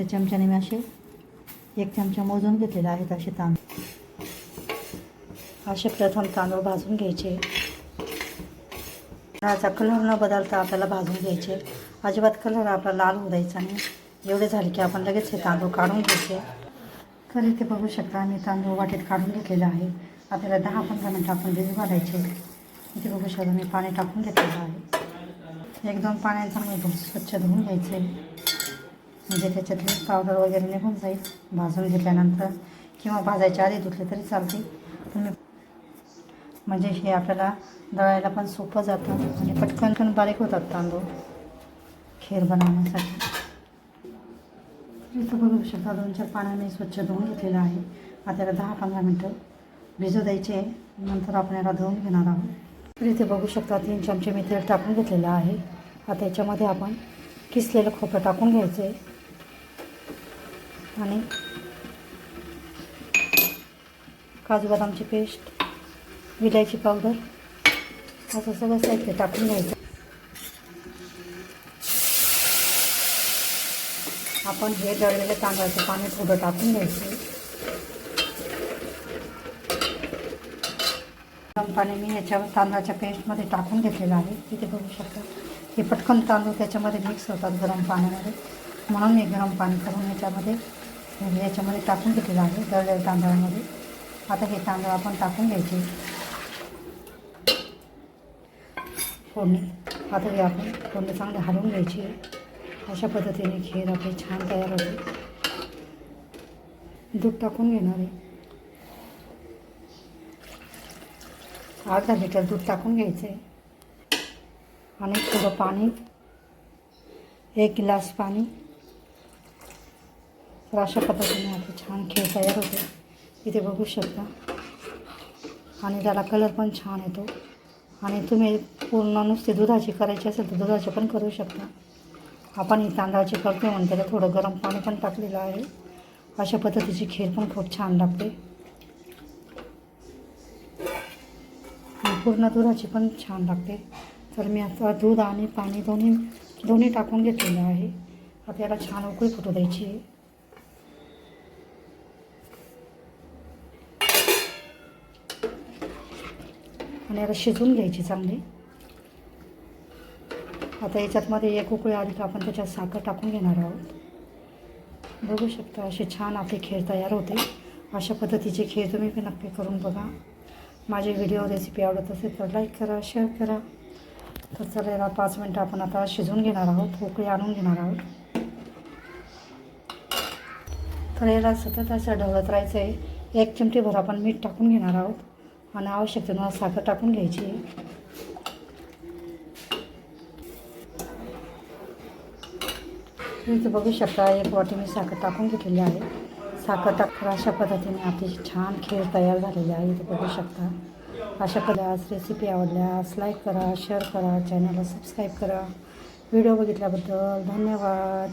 त्या चमच्याने मी असे एक चमचा मोजून घेतलेले आहेत असे तांदूळ. असे प्रथम तांदूळ भाजून घ्यायचे. तांदळाचा कलर न बदलता आपल्याला भाजून घ्यायचे. अजिबात कलर आपला लाल होऊ द्यायचा नाही. एवढे झाले की आपण लगेच हे तांदूळ काढून घ्यायचे तर इथे बघू शकता मी तांदूळ वाटेत काढून घेतलेला आहे. आपल्याला दहा पंधरा मिनटं आपण भिजू घालायचे. इथे बघू शकता मी पाणी टाकून घेतलेलं आहे. एक दोन पाण्याचा मी स्वच्छ धुवून घ्यायचे. म्हणजे त्याच्यातली पावडर वगैरे निघून जाईल भाजून घेतल्यानंतर किंवा भाजायच्या आधी धुतले तरी चालते पण म्हणजे हे आपल्याला दळायला पण सोपं जातं आणि पटकन पण बारीक होतात तांदूळ. खीर बनवण्यासाठी. इथं बघू शकता दोन चार पाण्याने स्वच्छ धुवून घेतलेलं आहे. आता याला दहा पंधरा मिनटं भिजू द्यायचे नंतर आपण याला धुवून घेणार आहोत. तर इथे बघू शकता तीन चमचे मी तेल टाकून घेतलेलं आहे. आता याच्यामध्ये आपण किसलेलं खोबरं टाकून घ्यायचं आहे. आणि काजू बदामची पेस्ट विलायची पावडर असं सगळं साहित्य टाकून घ्यायचं. आपण हे दळलेलं तांदळाचं पाणी थोडं टाकून घ्यायचं. गरम पाणी मी याच्यावर तांदळाच्या पेस्टमध्ये टाकून घेतलेलं आहे. तिथे बघू शकता हे पटकन तांदूळ त्याच्यामध्ये मिक्स होतात गरम पाण्यामध्ये. म्हणून मी गरम पाणी करून याच्यामध्ये म्हणजे याच्यामध्ये टाकून घेतलेलं आहे दळलेल्या तांदळामध्ये. आता हे तांदूळ आपण टाकून घ्यायचे. फोडणी. आता हे आपण फोडणी चांगली हलवून घ्यायची अशा पद्धतीने खीर आपली छान तयार होते दूध टाकून घेणार आहे. अर्धा लिटर दूध टाकून घ्यायचं आहे. आणि थोडं पाणी. एक गिलास पाणी. तर अशा पद्धतीने आपली छान खेळ तयार होते. इथे बघू शकता. आणि त्याला कलर पण छान येतो. आणि तुम्ही पूर्ण नुसती दुधाची करायची असेल तर दुधाची पण करू शकता. आपण ही तांदळाची करतो म्हणते त्याला थोडं गरम पाणी पण टाकलेलं आहे. अशा पद्धतीची खीर पण खूप छान लागते. पूर्ण दुधाची पण छान लागते. तर मी आता दूध आणि पाणी दोन्ही दोन्ही टाकून घेतलेलं आहे. आता याला छान उकळी फुटू द्यायची आहे. आणि याला शिजवून घ्यायची चांगली. आता याच्यातमध्ये एक उकळी आली का आपण त्याच्यात साखर टाकून घेणार आहोत. बघू शकता असे छान आपले खीर तयार होते. अशा पद्धतीचे खीर तुम्ही पण नक्की करून बघा. माझी व्हिडिओ रेसिपी आवडत असेल तर लाईक करा शेअर करा. तर चला याला पाच मिनटं आपण आता शिजवून घेणार आहोत उकळी आणून घेणार आहोत. तर याला सतत असं ढवळत राहायचं आहे एक चिमटीभर आपण मीठ टाकून घेणार आहोत. आणि आवश्यकतेनुसार साखर टाकून घ्यायची. तुम्ही बघू शकता एक वाटी मी साखर टाकून घेतलेली आहे. साखर टाक अशा पद्धतीने आपली छान खीर तयार झालेली आहे इथे बघू शकता. अशा पद्धतीने रेसिपी आवडल्यास लाईक करा शेअर करा चॅनलला सबस्क्राईब करा. व्हिडिओ बघितल्याबद्दल धन्यवाद.